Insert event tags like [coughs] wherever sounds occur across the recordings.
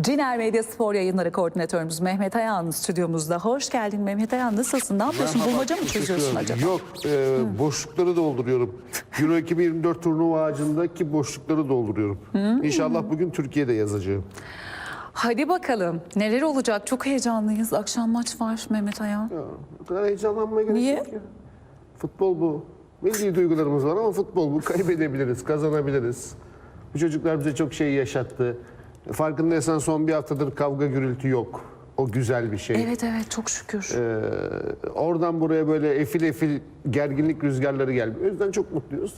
Ciner Medya Spor Yayınları Koordinatörümüz Mehmet Ayağan stüdyomuzda. Hoş geldin Mehmet Ayağan. Nasılsın? Ne yapıyorsun? Merhaba, Bulmaca mı çözüyorsun acaba? Yok, e, boşlukları dolduruyorum. Euro 2024 turnuva ağacındaki boşlukları dolduruyorum. İnşallah bugün Türkiye'de yazacağım. Hadi bakalım. Neler olacak? Çok heyecanlıyız. Akşam maç var Mehmet Ayağan. Ya, o kadar heyecanlanmaya gerek Niye? yok ya. Futbol bu. Milli duygularımız var ama futbol bu. Kaybedebiliriz, kazanabiliriz. Bu çocuklar bize çok şey yaşattı. Farkındaysan son bir haftadır kavga gürültü yok. O güzel bir şey. Evet evet çok şükür. Ee, oradan buraya böyle efil efil gerginlik rüzgarları gelmiyor. O yüzden çok mutluyuz.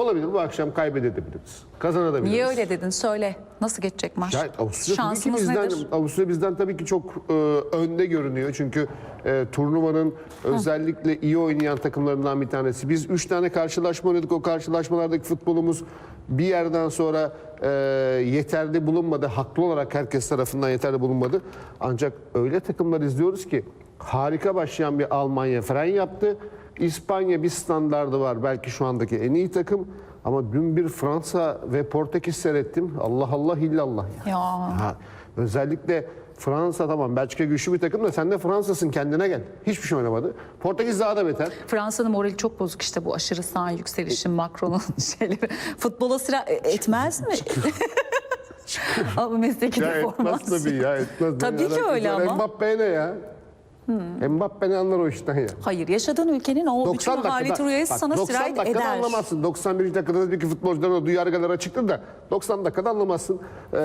Olabilir bu akşam kaybedebiliriz. Kazanabiliriz. Niye öyle dedin? Söyle. Nasıl geçecek maç? Ya Avusturya Şansımız bizden, nedir? Avusturya bizden tabii ki çok e, önde görünüyor. Çünkü e, turnuvanın özellikle iyi oynayan takımlarından bir tanesi. Biz 3 tane karşılaşma oynadık. O karşılaşmalardaki futbolumuz bir yerden sonra e, yeterli bulunmadı. Haklı olarak herkes tarafından yeterli bulunmadı. Ancak öyle takımlar izliyoruz ki harika başlayan bir Almanya fren yaptı. İspanya bir standardı var. Belki şu andaki en iyi takım. Ama dün bir Fransa ve Portekiz seyrettim. Allah Allah illallah. ya. Ya. Ha, özellikle Fransa tamam Belçika güçlü bir takım da sen de Fransa'sın kendine gel. Hiçbir şey oynamadı. Portekiz daha da beter. Fransa'nın morali çok bozuk işte bu aşırı sağ yükselişi Macron'un [laughs] şeyleri. Futbola sıra e, etmez mi? [laughs] ama mesleki Ya deformasyon. etmez tabii ya etmez. Tabii ki öyle ama. Mbappe ne ya? Mbappe ne anlar o işten ya? Hayır yaşadığın ülkenin o bütün halit rüyası bak, sana 90 sirayet dakikada eder. anlamazsın. 91. dakikada tabii ki futbolcuların o duyargaları açıktır da 90 dakikada anlamazsın. Ee,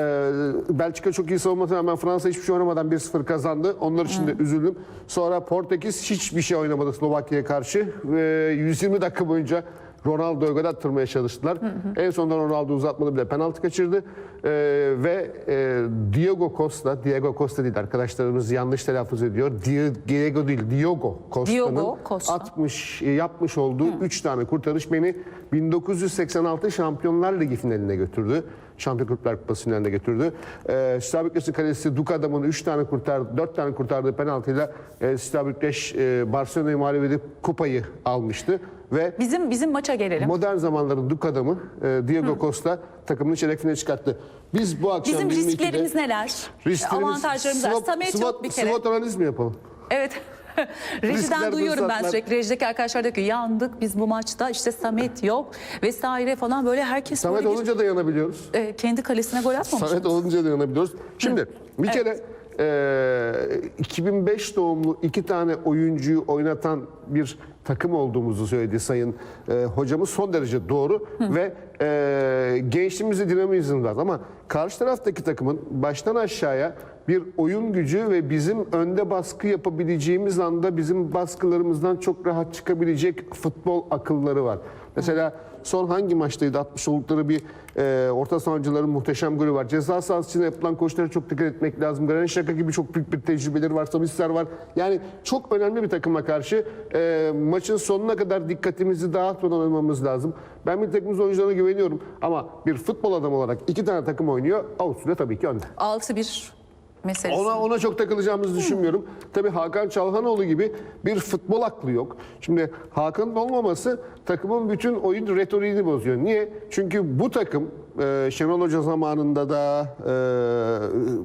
Belçika çok iyi savunmasına rağmen Fransa hiçbir şey oynamadan 1-0 kazandı. Onlar için de üzüldüm. Sonra Portekiz hiçbir şey oynamadı Slovakya'ya karşı. Ve 120 dakika boyunca Ronaldo'ya gol attırmaya çalıştılar. En sonunda Ronaldo uzatmadı bile penaltı kaçırdı. Ee, ve e, Diego Costa, Diego Costa değil arkadaşlarımız yanlış telaffuz ediyor. Di- Diego değil, Diogo Costa'nın Costa. 60 e, yapmış olduğu 3 tane kurtarış beni 1986 Şampiyonlar Ligi finaline götürdü. Şampiyon Kulüpler Kupası finaline götürdü. Ee, Stabı Bükreş'in kalesi Duk adamın 3 tane kurtardı, 4 tane kurtardığı penaltıyla e, Stabı Bükreş e, Barcelona'yı mağlup edip kupayı almıştı. Ve Bizim bizim maça gelelim. modern zamanların Duk adamı e, Diego Costa takımını çeyrek finale çıkarttı. Biz bu akşam Bizim 22'de risklerimiz neler? risklerimiz- Avantajlarımız var. Samet yok bir kere. SWOT analiz mi yapalım? Evet. [laughs] Rejiden Riskler, duyuyorum ben sürekli. Rejideki arkadaşlar diyor ki yandık biz bu maçta işte Samet yok vesaire falan böyle herkes Samet böyle olunca da yanabiliyoruz. e, kendi kalesine gol atmamış. Samet olunca da yanabiliyoruz. Şimdi bir kere e, 2005 doğumlu iki tane oyuncuyu oynatan bir takım olduğumuzu söyledi Sayın e, hocamız. Son derece doğru ve e, gençliğimizde dinamizm var. Ama karşı taraftaki takımın baştan aşağıya bir oyun gücü ve bizim önde baskı yapabileceğimiz anda bizim baskılarımızdan çok rahat çıkabilecek futbol akılları var. Mesela son hangi maçtaydı atmış oldukları bir e, orta sahancıların muhteşem golü var. Ceza sahası içinde yapılan koşulara çok dikkat etmek lazım. Granit Xhaka gibi çok büyük bir tecrübeleri var. Sabitzer var. Yani çok önemli bir takıma karşı e, maçın sonuna kadar dikkatimizi dağıtmadan oynamamız lazım. Ben bir takımımız oyuncularına güveniyorum ama bir futbol adamı olarak iki tane takım oynuyor. Avusturya tabii ki önde. 6-1 meselesi. Ona ona çok takılacağımızı düşünmüyorum. Tabii Hakan Çalhanoğlu gibi bir futbol aklı yok. Şimdi Hakan'ın olmaması takımın bütün oyun retoriğini bozuyor. Niye? Çünkü bu takım e, Şenol Hoca zamanında da e,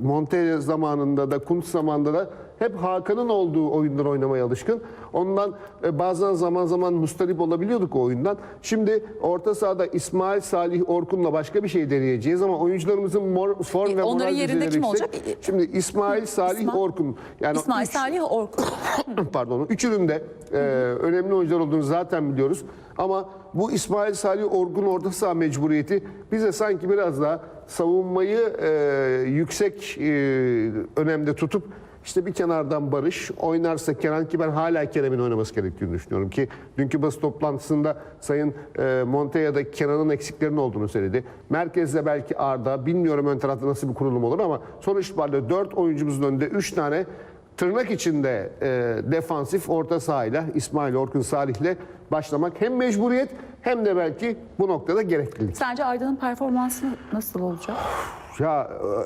Monte zamanında da Kuntz zamanında da hep Hakan'ın olduğu oyunları oynamaya alışkın. Ondan e, bazen zaman zaman mustarip olabiliyorduk o oyundan. Şimdi orta sahada İsmail Salih Orkun'la başka bir şey deneyeceğiz ama oyuncularımızın mor, form ve Onların moral yerinde kim olacak? Şimdi İsmail Salih İsmail- Orkun. Yani İsmail üç- Salih Orkun. [coughs] pardon üçünün de e, önemli oyuncular olduğunu zaten biliyoruz. Ama bu İsmail Salih Orkun orta saha mecburiyeti bize sanki biraz daha savunmayı e, yüksek e, önemde tutup işte bir kenardan Barış oynarsa Kenan ki ben hala Kerem'in oynaması gerektiğini düşünüyorum ki dünkü basın toplantısında Sayın e, Montella da Kenan'ın eksiklerinin olduğunu söyledi. Merkezde belki Arda bilmiyorum ön tarafta nasıl bir kurulum olur ama sonuç itibariyle 4 oyuncumuzun önünde 3 tane tırnak içinde e, defansif orta sahayla İsmail Orkun Salih'le başlamak hem mecburiyet hem de belki bu noktada gereklilik. Sence Arda'nın performansı nasıl olacak? Ya e,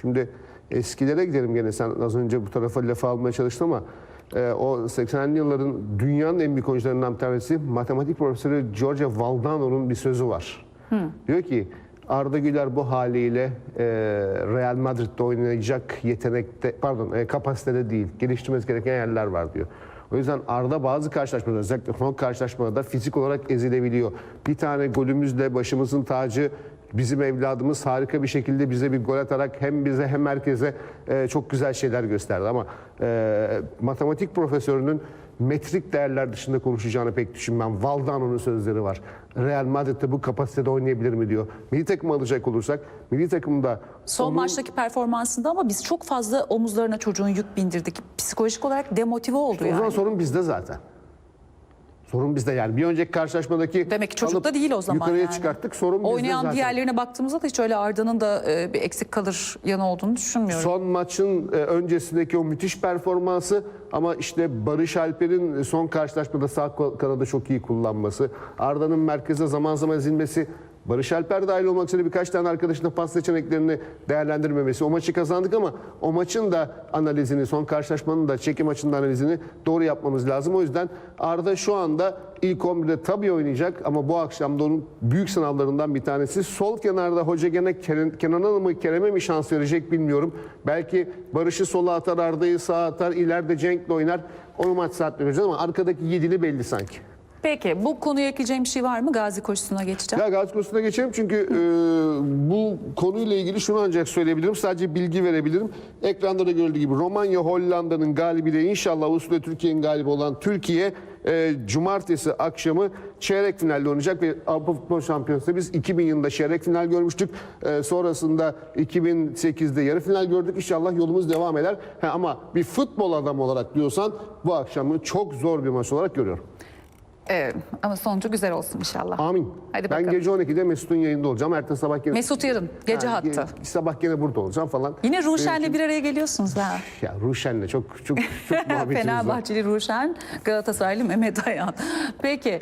şimdi eskilere gidelim gene sen az önce bu tarafa lafı almaya çalıştın ama e, o 80'li yılların dünyanın en büyük oyuncularından bir tanesi matematik profesörü Giorgio Valdano'nun bir sözü var. Diyor ki Arda Güler bu haliyle e, Real Madrid'de oynayacak yetenekte, pardon e, kapasitede değil. Geliştirmesi gereken yerler var diyor. O yüzden Arda bazı karşılaşmalarda özellikle son karşılaşmada fizik olarak ezilebiliyor. Bir tane golümüzle başımızın tacı bizim evladımız harika bir şekilde bize bir gol atarak hem bize hem herkese e, çok güzel şeyler gösterdi. Ama e, matematik profesörünün metrik değerler dışında konuşacağını pek düşünmem. Valdano'nun sözleri var. Real Madrid'de bu kapasitede oynayabilir mi diyor. Milli takım alacak olursak milli takımda Son onun- maçtaki performansında ama biz çok fazla omuzlarına çocuğun yük bindirdik. Psikolojik olarak demotive oldu o zaman yani. sorun bizde zaten. Sorun bizde yani. Bir önceki karşılaşmadaki Demek ki çocuk alıp da değil o zaman Yukarıya yani. çıkarttık. Sorun bizde Oynayan zaten. diğerlerine baktığımızda da hiç öyle Arda'nın da e, bir eksik kalır yanı olduğunu düşünmüyorum. Son maçın e, öncesindeki o müthiş performansı ama işte Barış Alper'in son karşılaşmada sağ kanadı çok iyi kullanması, Arda'nın merkeze zaman zaman ezilmesi, Barış Alper dahil olmak üzere birkaç tane arkadaşının pas seçeneklerini değerlendirmemesi. O maçı kazandık ama o maçın da analizini, son karşılaşmanın da çekim maçının analizini doğru yapmamız lazım. O yüzden Arda şu anda ilk 11'de tabii oynayacak ama bu akşam da onun büyük sınavlarından bir tanesi. Sol kenarda hoca gene Kenan- Kenan'a mı Kerem'e mi şans verecek bilmiyorum. Belki Barış'ı sola atar, Arda'yı sağa atar, ileride Cenk'le oynar. Onu maç saatleri göreceğiz ama arkadaki yedili belli sanki. Peki bu konuya ekleyeceğim bir şey var mı? Gazi koşusuna geçeceğim. Ya Gazi konusuna geçelim çünkü e, bu konuyla ilgili şunu ancak söyleyebilirim. Sadece bilgi verebilirim. Ekranda da görüldüğü gibi Romanya Hollanda'nın galibiyle inşallah Avusturya Türkiye'nin galibi olan Türkiye e, cumartesi akşamı çeyrek finalde oynayacak ve Avrupa Futbol Şampiyonası'nda biz 2000 yılında çeyrek final görmüştük. E, sonrasında 2008'de yarı final gördük. İnşallah yolumuz devam eder. Ha, ama bir futbol adamı olarak diyorsan bu akşamı çok zor bir maç olarak görüyorum. Evet, ama sonucu güzel olsun inşallah. Amin. Hadi ben bakalım. gece 12'de Mesut'un yayında olacağım. Ertesi sabah gene... Mesut yarın gece Ha, hattı. ge- Sabah gene burada olacağım falan. Yine Ruşen'le bir araya geliyorsunuz ha. Ya Ruşen'le çok çok çok [laughs] muhabbetimiz var. Fenerbahçeli Ruşen, Galatasaraylı Mehmet Ayan. Peki